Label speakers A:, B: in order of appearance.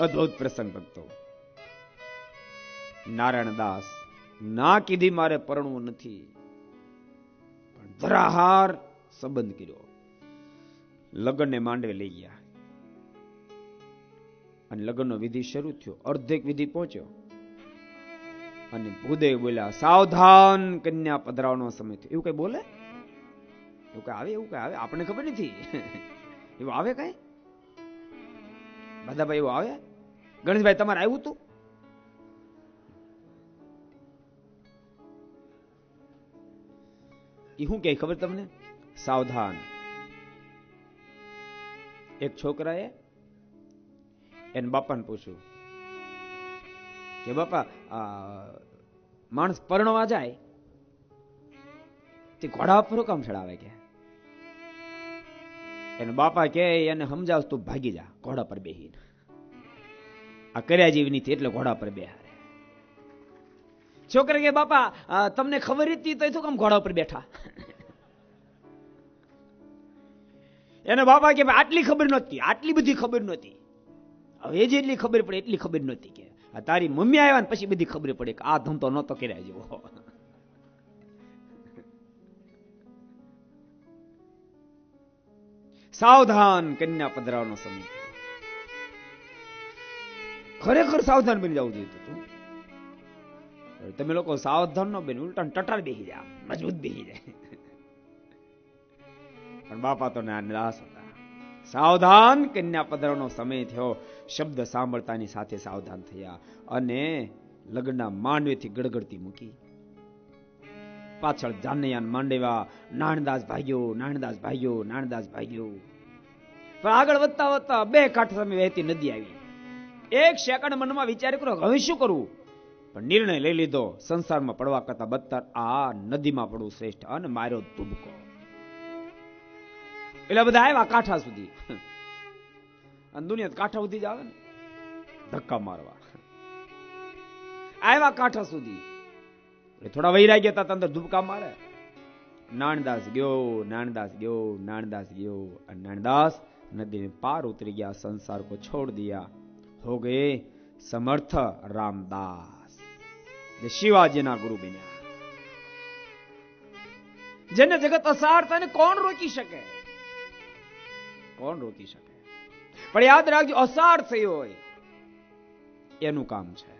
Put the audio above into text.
A: અદ્ભુત પ્રસંગ ભક્તો નારાયણ દાસ ના કીધી મારે પરણવું નથી. પણ ધરાહાર સંબંધ કર્યો. લગ્નને માંડવે લઈ ગયા. અને લગ્નનો વિધિ શરૂ થયો. અર્ધેક વિધિ પહોંચ્યો. અને ભૂદેવ બોલ્યા, સાવધાન કન્યા પધરાવવાનો સમય થયો. એવું કઈ બોલે? એવું કઈ આવે? એવું કઈ આવે? આપણને ખબર નથી. એવું આવે કઈ? દાદાભાઈ, એવું આવે? ગણેશભાઈ, તમારે આવ્યું હતું એ શું કહે ખબર તમને? સાવધાન. એક છોકરાએ એને બાપાને પૂછ્યું કે, બાપા માણસ પરણવા જાય, તે ઘોડા પર કામ ચડાવે કે? એને બાપા કે એને સમજાવ તું ભાગી જા, ઘોડા પર બેહીને. આ કર્યા જેવી એટલે ઘોડા પર બેહારે છોકરા કે, બાપા તમને ખબર હતી તો શું કામ ઘોડા પર બેઠા? એને બાપા કે આટલી ખબર નહોતી, આટલી બધી ખબર નહોતી. હવે જેટલી ખબર પડે, એટલી ખબર નહોતી કે, આ તારી મમ્મી આવ્યા ને પછી બધી ખબર પડે કે આ ધંધો નહોતો કર્યા જેવો. સાવધાન કન્યા પધરાવનો સમય. ખરેખર સાવધાન બની જવું જોઈએ તમે લોકો સાવધાન નો બની ઉલટા ટટાર બેસી જાય મજબૂત બેસી જાય પણ બાપા તો નિરાશ હતા. સાવધાન કન્યા પધરાનો સમય થયો. શબ્દ સાંભળતાની સાથે સાવધાન થયા અને લગ્નના માંડવેથી ગડગડતી મૂકી. પાછળ જાનૈયાન માંડેવા, નાણદાસ ભાગ્યો નાણદાસ ભાગ્યો નાણદાસ ભાગ્યો પણ આગળ વધતા વધતા બે કાંઠ સામે વહેતી નદી આવી. એક સેકન્ડ મનમાં વિચાર કર્યો હવે શું કરવું પણ નિર્ણય લઈ લીધો. સંસારમાં પડવા કરતા બદતર આ નદીમાં પડવું શ્રેષ્ઠ અને માર્યો તુબકો. એટલે બધા આવ્યા કાંઠા સુધી. અને દુનિયા કાંઠા સુધી જ આવે ને? ધક્કા મારવા. આવ્યા કાંઠા સુધી. એટલે થોડા વૈરા ગયા હતા અંદર ધુબકા મારે. નાનદાસ ગયો નાનદાસ ગયો નાણદાસ ગયો. અને નાણદાસ નદીને પાર ઉતરી ગયા, સંસાર કો છોડ દિયા. हो गए समर्थ रामदास જે શિવાજીના ગુરુ બન્યા જેને જગત અસાર થાય ને કોણ રોકી શકે કોણ રોકી શકે પણ યાદ રાખજો અસાર થયો હોય એનું કામ છે